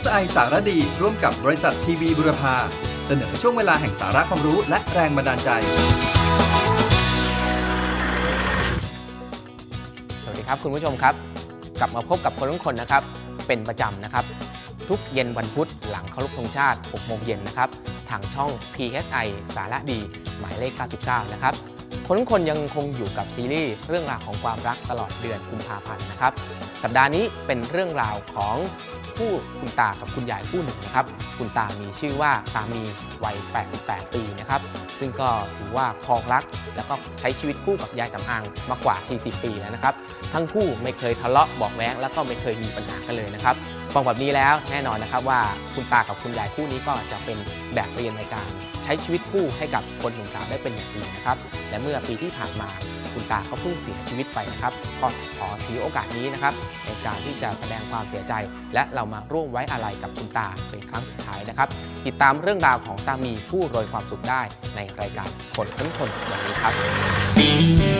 PSI สารดี ร่วมกับบริษัททีวีบุรพา เสนอช่วงเวลาแห่งสาระความรู้และแรงบันดาลใจ สวัสดีครับคุณผู้ชมครับ กลับมาพบกับคนทุกคนนะครับ เป็นประจำนะครับ ทุกเย็นวันพุธหลังเคารพธงชาติ 6 โมงเย็นนะครับ ทางช่อง PSI สาระดี หมายเลข 99 นะครับ คนทุกคนยังคงอยู่กับซีรีส์เรื่องราวของความรักตลอดเดือนกุมภาพันธ์นะครับ สัปดาห์นี้เป็นเรื่องราวของผู้คุณตากับคุณยายคู่หนึ่งนะครับ คุณตามีชื่อว่าตามีวัย 88 ปีนะครับ ซึ่งก็ถือว่าครองรัก แล้วก็ใช้ชีวิตคู่กับยายสำอางมากว่า 40 ปีแล้วนะครับ ทั้งคู่ไม่เคยทะเลาะบอกแว้งแล้วก็ไม่เคยมีปัญหากันเลยนะครับ ฟังแบบนี้แล้วแน่นอนนะครับว่าคุณตากับคุณยายคู่นี้ก็จะเป็นแบบเรียนในการใช้ชีวิตคู่ให้กับคนหนุ่มสาวได้เป็นอย่างดีนะครับ และเมื่อปีที่ผ่านมาคุณตาก็เพิ่งเสียชีวิตไปนะครับก็ขอถือโอกาสนี้นะครับในการที่จะแสดงความเสียใจ และเรามาร่วมไว้อาลัยกับคุณตาเป็นครั้งสุดท้ายนะครับ ติดตามเรื่องราวของตามีผู้โรยความสุขได้ในรายการคนค้นคนวันนี้ครับ